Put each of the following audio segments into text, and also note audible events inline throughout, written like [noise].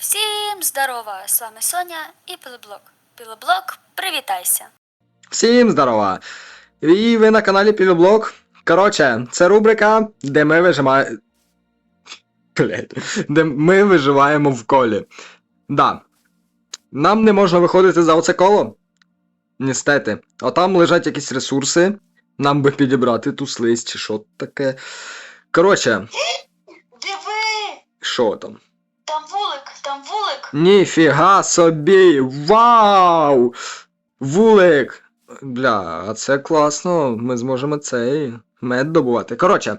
Всім здорова! З вами Соня і Пилиблок. Пилиблок, привітайся! Всім здорова! І ви на каналі Пілоблок. Коротше, це рубрика, де ми вижимаємо. Блять. Де ми виживаємо в колі. Да. Нам не можна виходити за оце коло. Ністети. А там лежать якісь ресурси. Нам би підібрати ту слизь чи що таке. Коротше, Диви! що там? Там вулик, там вулик. Ніфіга собі! Вау! Вулик! Бля, а це класно. Ми зможемо цей мед добувати. Коротше,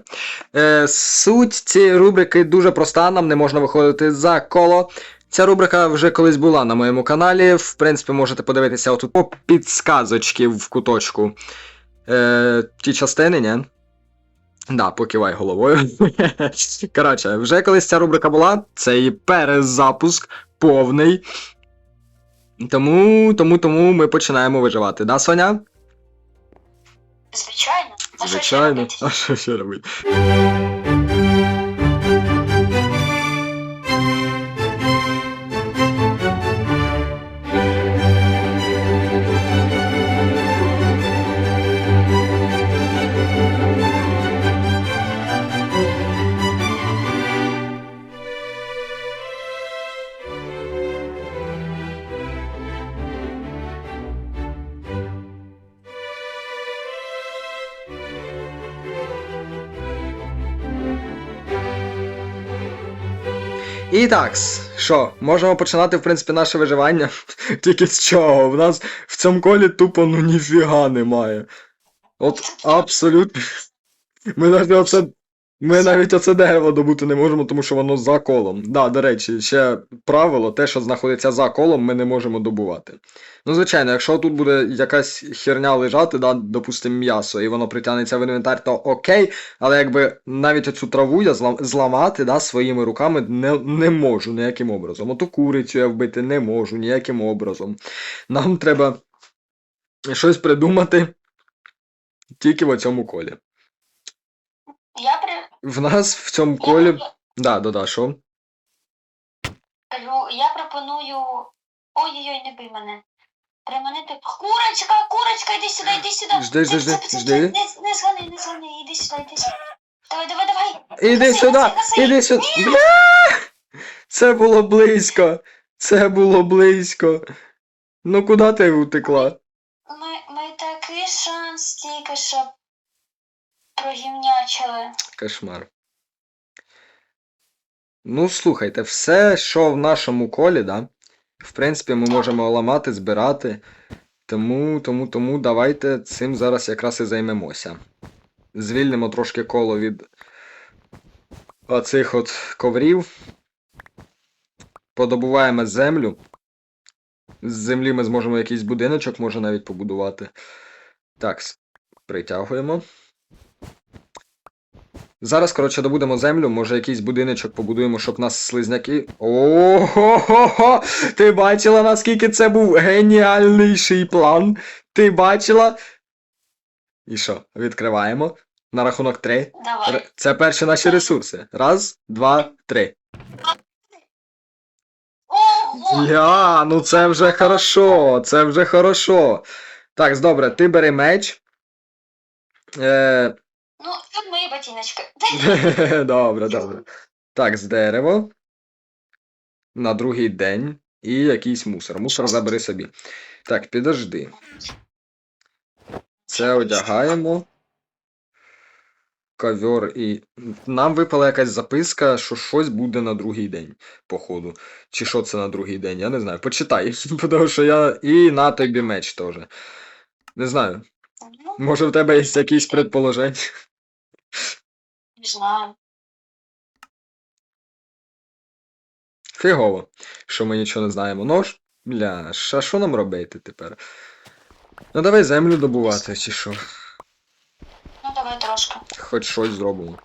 е, суть цієї рубрики дуже проста, нам не можна виходити за коло. Ця рубрика вже колись була на моєму каналі. В принципі, можете подивитися отут по підсказочки в куточку. Е, ті частини, ні? Да, покивай головою. [laughs] Коротше, вже колись ця рубрика була, це і перезапуск повний. Тому, тому, тому ми починаємо виживати, да, Соня? Звичайно. Звичайно. А що ще робити? І так, що, можемо починати, в принципі, наше виживання. [laughs] Тільки з чого? В нас в цьому колі тупо ну ніфіга немає. От абсолютно. Ми навіть оце. Ми навіть оце дерево добути не можемо, тому що воно за колом. Да, до речі, ще правило, те, що знаходиться за колом, ми не можемо добувати. Ну, звичайно, якщо тут буде якась херня лежати, да, допустимо, м'ясо, і воно притягнеться в інвентар, то окей, але якби навіть оцю траву я зламати да, своїми руками не, не можу ніяким образом. Оту курицю я вбити не можу ніяким образом. Нам треба щось придумати тільки в цьому колі. Я при... В нас в цьому я, колі. я, Да, да, да, що? я пропоную. Ой-ой-ой, не бий мене. Приманити. Курочка, курочка, іди сюди, іди сюди. Жди, жди, жди, жди. Не, не згани, не згани, іди сюди, іди сюди. Давай, давай, давай. Іди сюди! Іди сюди! Це було близько! Це було близько. Ну куди ти утекла? Ми, ми такий шанс тільки що прогімнячили. Кошмар. Ну, слухайте, все, що в нашому колі, да, в принципі, ми можемо ламати, збирати. Тому, тому, тому давайте цим зараз якраз і займемося. Звільнимо трошки коло від оцих от коврів. Подобуваємо землю. З землі ми зможемо якийсь будиночок, може навіть побудувати. Так, притягуємо. Зараз, коротше, добудемо землю, може якийсь будиночок побудуємо, щоб нас слизняки. Ого-го-го! Ти бачила, наскільки це був геніальніший план? Ти бачила? І що, відкриваємо. На рахунок три. Давай. Це перші наші ресурси. Раз, два, три. Ого! Я, ну це вже хорошо, це вже хорошо. Так, добре, ти бери меч. Е, Ну, тут мої ботиночки. [laughs] Добре, добре. Так, з дерева. На другий день. І якийсь мусор. Мусор забери собі. Так, підожди. Це одягаємо. Ковер і. Нам випала якась записка, що щось буде на другий день, походу. Чи що це на другий день, я не знаю. Почитай. [laughs] Тому що я. І на тобі меч теж. Не знаю. Ну, Може в тебе є якісь предположення? Не знаю. Фігово, що ми нічого не знаємо. Нож? Бля, а що нам робити тепер? Ну давай землю добувати, чи що. Ну, давай трошки. Хоч щось зробимо.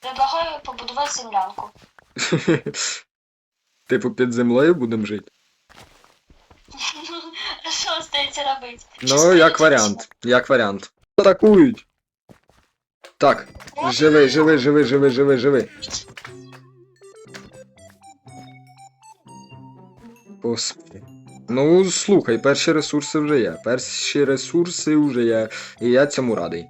Предлагаю побудувати землянку. [laughs] Типу під землею будемо жити? [laughs] Що остається робити? Ну, як варіант. Як варіант. Атакують. Так, живи, живи, живи, живи, живи, живи. Господи. Ну, слухай, перші ресурси вже є. Перші ресурси вже є. І я цьому радий.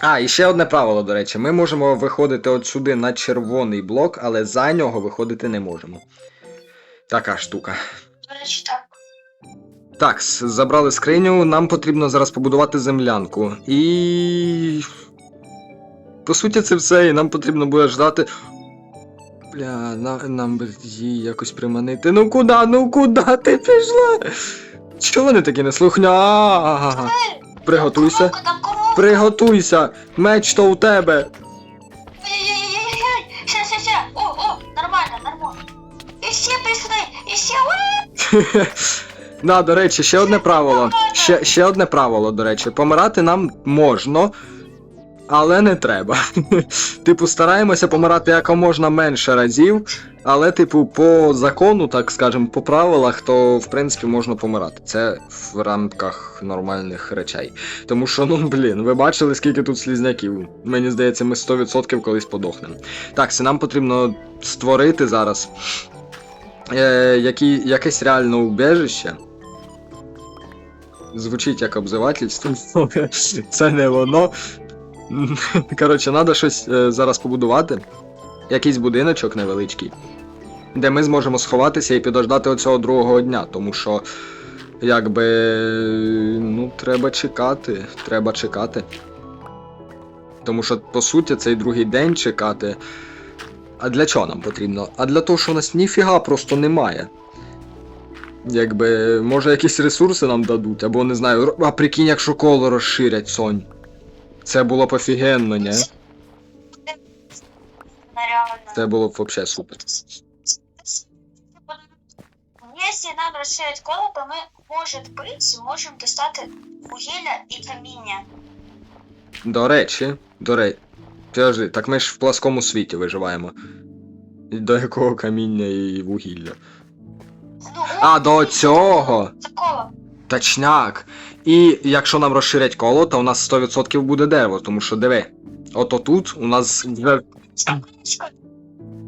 А, і ще одне правило, до речі, ми можемо виходити от сюди на червоний блок, але за нього виходити не можемо. Така штука. Так, забрали скриню. Нам потрібно зараз побудувати землянку. І. По суті, це все, і нам потрібно буде ждати. Бля, на, нам би її якось приманити. Ну куди, ну куди ти пішла? Чого вони такі неслухня? Приготуйся. Коровка, там коровка. Приготуйся! Меч то у тебе! Ща, ща, ща. О, о, нормально, нормально. І всі прийшли, і. Ой, Да, [laughs] до речі, ще одне правило. Ще, ще одне правило, до речі. Помирати нам можна, але не треба. [laughs] типу, стараємося помирати якомога менше разів, але, типу, по закону, так скажемо, по правилах, то в принципі можна помирати. Це в рамках нормальних речей. Тому що, ну блін, ви бачили, скільки тут слізняків. Мені здається, ми 100% колись подохнемо. Так, це нам потрібно створити зараз. Е, які, якесь реальне убежище. Звучить як обзивательство, [laughs] це не воно. [laughs] Коротше, треба щось е, зараз побудувати. Якийсь будиночок невеличкий, де ми зможемо сховатися і підождати оцього другого дня, тому що, якби. Ну, треба чекати. Треба чекати. Тому що, по суті, цей другий день чекати. А для чого нам потрібно? А для того, що у нас ніфіга просто немає. Якби, може, якісь ресурси нам дадуть, або не знаю, а прикинь, якщо коло розширять Сонь. Це було б офігенно, ні? Це було б взагалі супер. Если нам расширить коло, то мы, может быть, можем достать вугілля і каміння. До речі, до речі. Підожди, так ми ж в пласкому світі виживаємо. До якого каміння і вугілля. Ну, А, до цього! Це коло. Точняк. І якщо нам розширять коло, то у нас 100% буде дерево, тому що диви. Ото тут у нас вже.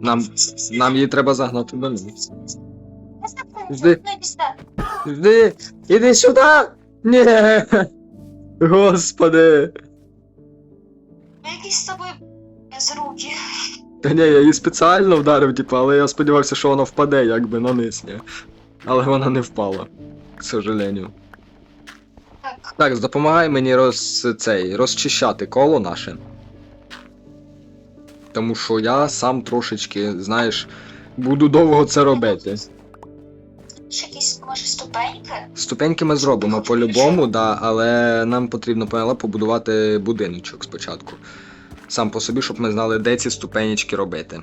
Нам, нам її треба загнати до них. Жди. Іди, іди сюди! Ні! Господи! Якісь з тобою безрукі. Та ні, я її спеціально вдарив, типу, але я сподівався, що вона впаде якби на низ, ні. Але вона не впала. К сожалению. Так, Так, допомагай мені роз, цей, розчищати коло наше. Тому що я сам трошечки, знаєш, буду довго це робити. ще якісь, може, ступеньки? Ступеньки ми зробимо по-любому, да, але нам потрібно поняла побудувати будиночок спочатку. Сам по собі, щоб ми знали, де ці ступенечки робити.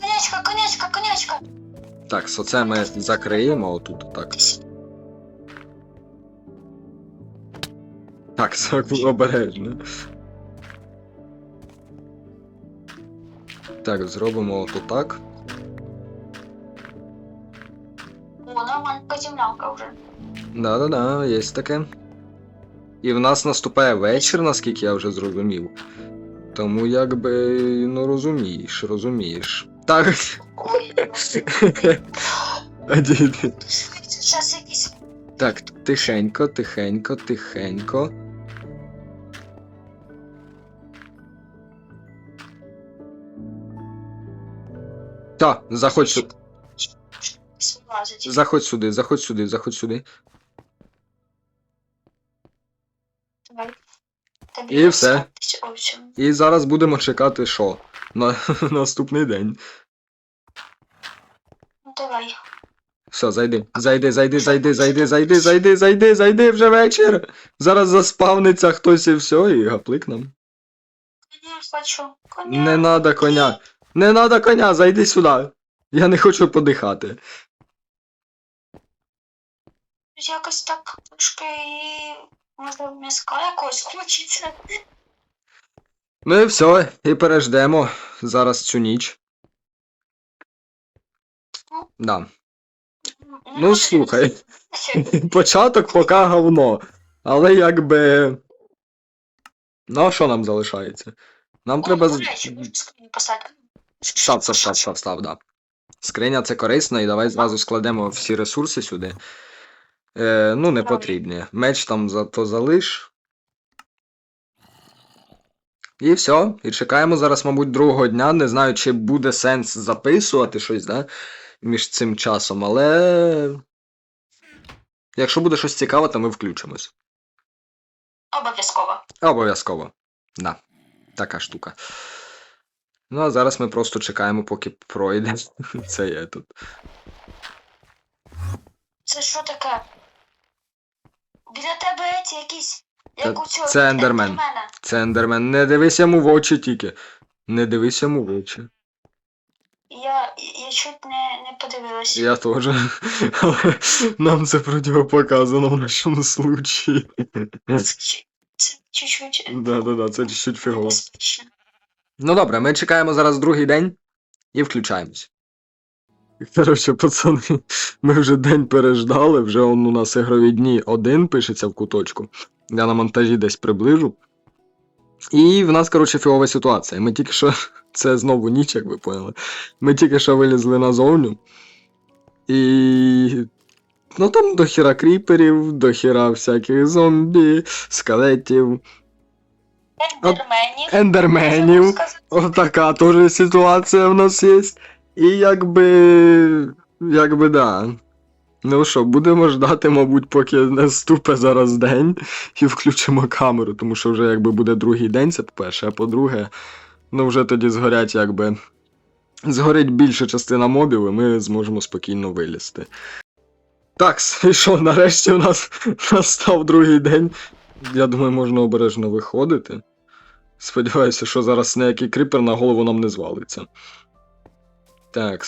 Конячка, конячка, конячка! Так, so це ми закриємо отут, так. Так, сок обережно. Так, зробимо отут так. О, нормальна землянка вже. Да-да-да, є таке. І в нас наступає вечір, наскільки я вже зрозумів. Тому якби, ну розумієш, розумієш. Так. Ой, [laughs] зараз якісь... Так, тихенько, тихенько, тихенько. Та, заходь сюди. Заходь сюди, заходь сюди, заходь сюди. І все. І зараз будемо чекати що? На [laughs] наступний день. Ну, давай. Все, зайди. Зайди, зайди, зайди, зайди, зайди, зайди, зайди, зайди вже вечір. Зараз заспавниться хтось і все, і гаплик нам. Коня хочу. Коня. Не надо коня. Не надо коня, зайди сюди. Я не хочу подихати. Якось так трошки і... Може, м'яска якогось хочеться. Ну і все, і переждемо зараз цю ніч. Да. Ну слухай, [laughs] початок поки говно. Але якби. Ну, а що нам залишається? Нам треба. з- речі, Став, став, став, став, став, да. Скриня це корисно, і давай зразу складемо всі ресурси сюди. Е, ну, не потрібні. Меч там зато залиш. І все. І чекаємо зараз, мабуть, другого дня. Не знаю, чи буде сенс записувати щось, да? Між цим часом, але. Якщо буде щось цікаве, то ми включимось. Обов'язково. Обов'язково. Да. Така штука. Ну, а зараз ми просто чекаємо, поки пройде. [laughs] Це є тут. Це що таке? Біля тебе ці якісь. Як у цього це ендермен. ендермена. Це ендермен. Не дивись йому в очі тільки. Не дивись йому в очі. Я, я чуть не, не подивилася. Я теж. Але [laughs] нам це противопоказано в нашому случаї. Це, чуть- це чуть-чуть Да-да-да, це чуть фігово. небезпечно. Ну добре, ми чекаємо зараз другий день і включаємось. Коротше, пацани, ми вже день переждали, вже он у нас ігрові дні один пишеться в куточку. Я на монтажі десь приближу. І в нас, коротше, фігова ситуація. Ми тільки що. [laughs] Це знову ніч, як ви поняли. Ми тільки що вилізли назовню. І. Ну там дохіра кріперів, дохіра всяких зомбі, скелетів, Ендерменів. ендерменів. Отака теж ситуація в нас є. І якби. Якби да. Ну що, будемо ждати, мабуть, поки наступить зараз день і включимо камеру, тому що вже якби буде другий день, це по-перше, а по-друге, ну вже тоді згорять якби. Згорить більша частина мобів, і ми зможемо спокійно вилізти. Так, [laughs] і що, нарешті у нас настав другий день. Я думаю, можна обережно виходити. Сподіваюся, що зараз ніякий кріпер на голову нам не звалиться. Так.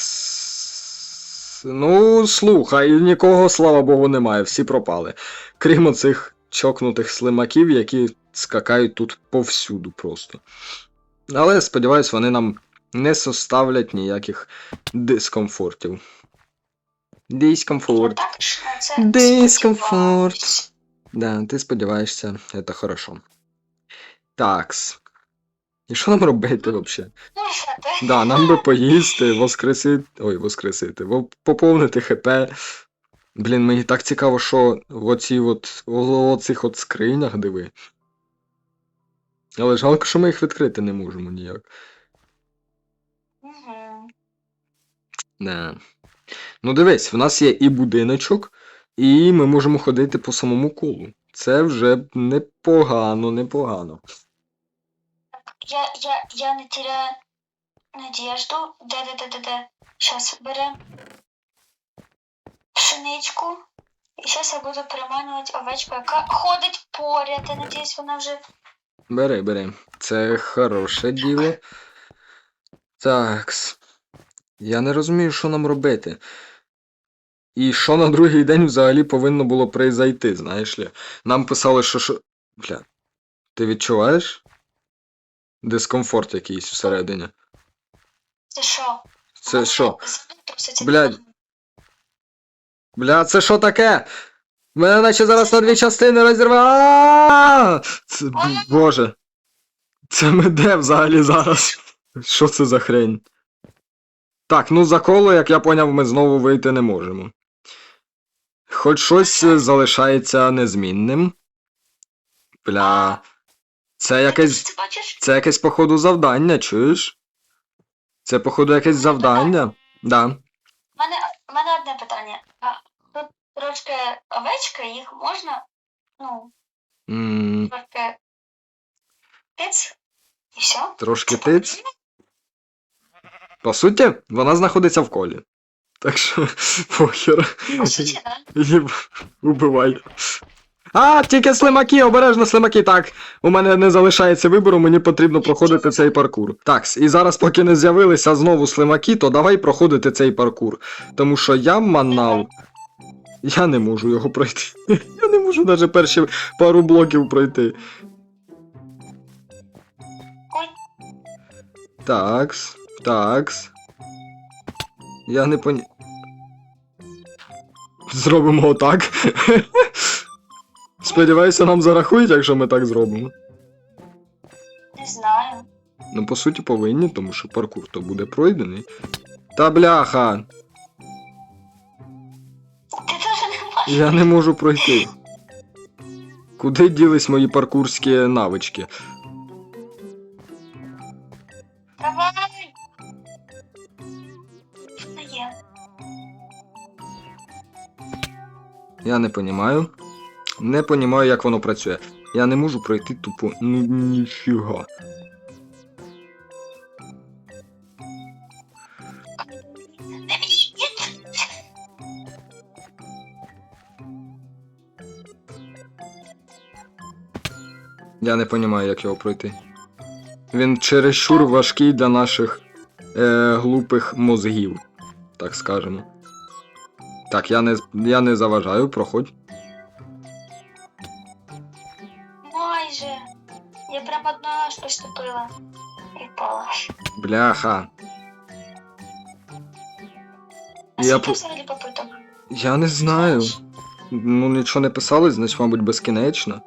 Ну, слухай, нікого, слава Богу, немає, всі пропали. Крім оцих чокнутих слимаків, які скакають тут повсюду просто. Але сподіваюсь, вони нам не составлять ніяких дискомфортів. Дискомфорт. Дискомфорт. Да, ти сподіваєшся, це хорошо. Такс. І що нам робити взагалі? Да, нам би поїсти, воскресити. Ой, воскресити, поповнити ХП. Блін, мені так цікаво, що в оці от, оцих от скринях диви. Але жалко, що ми їх відкрити не можемо ніяк. Мгм. Не. Ну дивись, в нас є і будиночок, і ми можемо ходити по самому колу. Це вже непогано, непогано. Я, я, я не теряю надежду. Де-де-де-де-де. Сейчас берем пшеничку. І зараз я буду приманювати овечку, яка ходить поряд. Я надіюсь, вона вже Бери, бери. Це хороше діло. Такс. Я не розумію, що нам робити. І що на другий день взагалі повинно було произойти, знаєш ли? Нам писали, що що. Бля. Ти відчуваєш? Дискомфорт якийсь всередині. Це що? Це що? Блядь. Бля, це що таке? Мене наче зараз на дві частини розірве. Це Боже. Це ми де взагалі зараз? Що це за хрень? Так, ну за коло, як я поняв, ми знову вийти не можемо. Хоч щось залишається незмінним. Бля. Це якесь. Це якесь, походу, завдання, чуєш? Це, походу, якесь завдання. Да. У мене, у мене одне питання. А тут трошки овечка, їх можна, ну, м трошки тиц, і все. Трошки тиць. По суті, вона знаходиться в колі. Так що, похер. Убивай. А, тільки слимаки, обережно слимаки. Так, у мене не залишається вибору, мені потрібно проходити цей паркур. Так, і зараз, поки не з'явилися знову слимаки, то давай проходити цей паркур. Тому що я манав. Я не можу його пройти. [laughs] Я не можу навіть перші пару блоків пройти. Такс, такс. Я не поні. Зробимо отак. Сподіваюся, нам зарахують, якщо ми так зробимо. Не знаю. Ну, по суті, повинні, тому що паркур то буде пройдений. Та бляха, Ти теж не можеш. я не можу пройти. Куди ділись мої паркурські навички? Я не понімаю. Не понімаю, як воно працює. Я не можу пройти тупо. Ну ніфіга. Я не понімаю, як його пройти. Він чересчур важкий для наших е, глупих мозгів, так скажемо. Так, я не, я не заважаю, проходь. Майже. Я прям одну раз поступила. І впала. Бляха. А Я по- взагалі попиток? Я не знаю. Ну, нічого не писалось, значить, мабуть, безкінечно.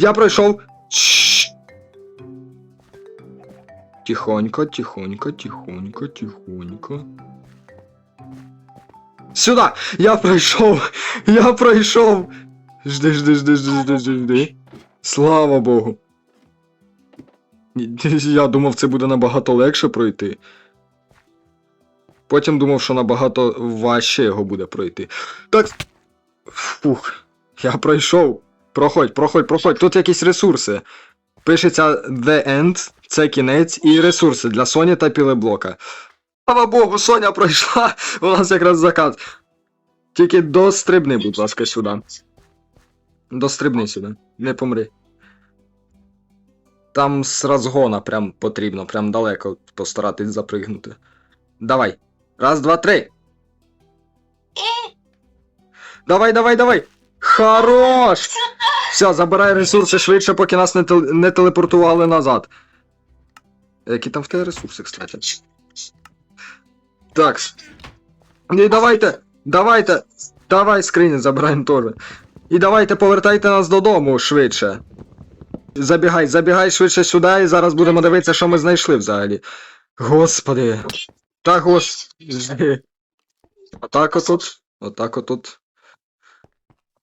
Я пройшов. Тихонько, тихонько, тихонько, тихонько. Сюда! Я пройшов! Я пройшов! Жди, жди, жди, жди, жди, жди. Слава Богу. [laughs] Я думав, це буде набагато легше пройти. Потім думав, що набагато важче його буде пройти. Так. Фух. Я пройшов. Проходь, проходь, проходь. Тут якісь ресурси. Пишеться The End, це кінець, і ресурси для Соні та пілеблока. Слава Богу, Соня пройшла. У нас якраз закат. Тільки дострибни, будь ласка, сюди. Дострибни сюди. Не помри. Там з розгона прям потрібно, прям далеко постаратись запригнути. Давай. Раз, два, три. Давай, давай, давай. Хорош! Все, забирай ресурси швидше, поки нас не, тел- не телепортували назад. Які там в тебе ресурси, кстати? Так. І давайте, давайте. Давай скрині забираємо теж. І давайте повертайте нас додому швидше. Забігай, забігай швидше сюди, і зараз будемо дивитися, що ми знайшли взагалі. Господи. Та господи. Отак отут. Отак отут.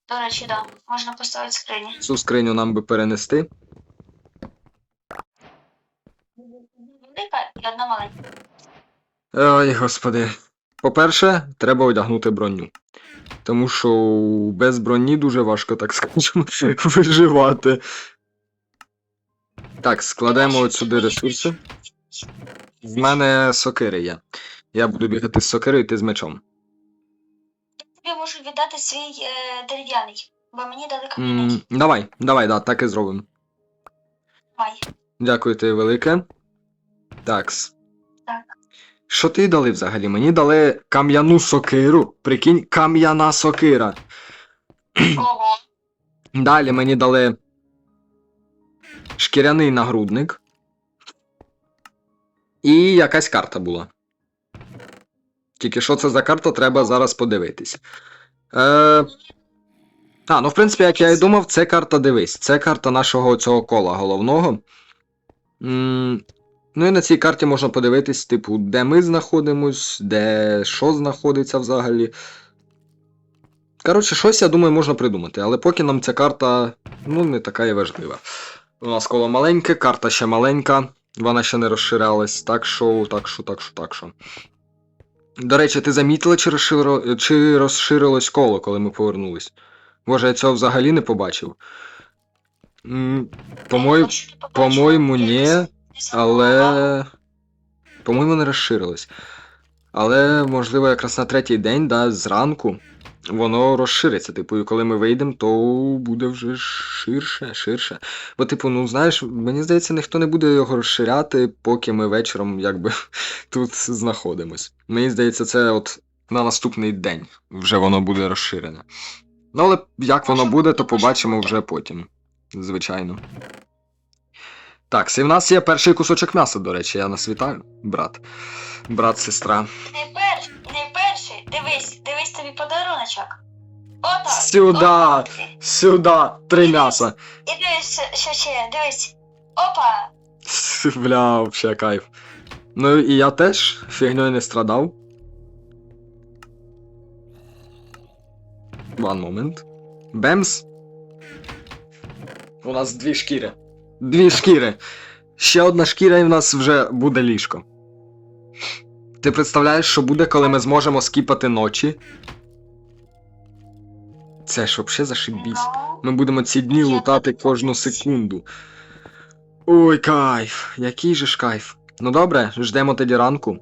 До речі, да. Можна поставити скрині. Цю скриню нам би перенести. Велика і одна маленька. Ой, господи. По-перше, треба одягнути броню. Тому що без броні дуже важко, так скажемо, [laughs] виживати. Так, складемо от сюди ресурси. В мене сокири є. Я буду бігати з сокирою, ти з мечом. Тобі можу віддати свій е, дерев'яний, бо мені дали камінець. М, давай, давай, да, так і зробимо. Май. Дякую тобі велике. Такс. Так. Що ти дали взагалі? Мені дали кам'яну сокиру. Прикинь, кам'яна сокира. Ого. Далі мені дали шкіряний нагрудник. І якась карта була. Тільки що це за карта, треба зараз подивитись. Е... А, ну в принципі, як я і думав, це карта дивись. Це карта нашого цього кола головного. М, Ну і на цій карті можна подивитись, типу, де ми знаходимось, де що знаходиться взагалі. Коротше, щось, я думаю, можна придумати, але поки нам ця карта ну, не така і важлива. У нас коло маленьке, карта ще маленька, вона ще не розширялась, так що, так що, так що, так що. До речі, ти замітила, чи, розширо... чи розширилось коло, коли ми повернулись? Боже, я цього взагалі не побачив. По-моєму, по-моєму, ні. Але. По-моєму, не розширилось. Але, можливо, якраз на третій день, да, зранку, воно розшириться. Типу, і коли ми вийдемо, то буде вже ширше, ширше. Бо, типу, ну знаєш, мені здається, ніхто не буде його розширяти, поки ми вечором якби [laughs] тут знаходимось. Мені здається, це от на наступний день вже воно буде розширене. Ну, але як воно буде, то побачимо вже потім. Звичайно. Так, і в нас є перший кусочок м'яса, до речі, я нас вітаю, брат. Брат, сестра. Не перший, не перший. Дивись, дивись тобі подаруночок. Отак. Сюда. отак. Сюда, три м'яса. І дивись, що ще, дивись. Опа. [laughs] Бля, вообще кайф. Ну і я теж фігньою не страдав. One moment. Бемс. У нас дві шкіри. Дві шкіри. Ще одна шкіра і в нас вже буде ліжко. Ти представляєш, що буде, коли ми зможемо скіпати ночі? Це ж взагалі зашибісь. Ми будемо ці дні лутати кожну секунду. Ой, кайф, який же ж кайф. Ну добре, ждемо тоді ранку.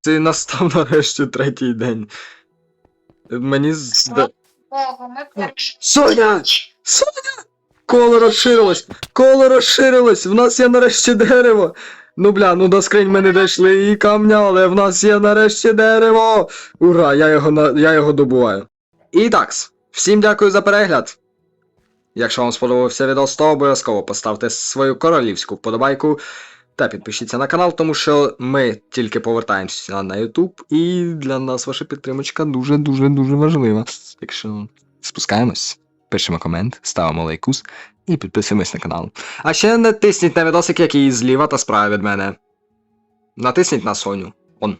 Це настав [laughs] нарешті третій день. Мені зда... Соня! Соня! Коло розширилось! Коло розширилось! В нас є нарешті дерево! Ну бля, ну до скринь ми не дійшли і камня, але в нас є нарешті дерево! Ура! Я його, на... я його добуваю. І такс, всім дякую за перегляд. Якщо вам сподобався відос, то обов'язково поставте свою королівську вподобайку та підпишіться на канал, тому що ми тільки повертаємося на YouTube, і для нас ваша підтримочка дуже-дуже дуже важлива. Так спускаємось, пишемо комент, ставимо лайкус і підписуємось на канал. А ще натисніть на відосик, який зліва та справа від мене. Натисніть на Соню. Он.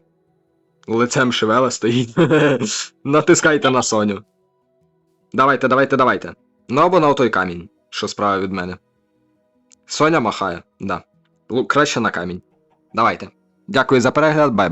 Лицем шевела стоїть. [laughs] Натискайте на Соню. Давайте, давайте, давайте. Ну або на отой камінь, що справа від мене. Соня махає, да. Краще на камінь. Давайте. Дякую за перегляд, бай-бай.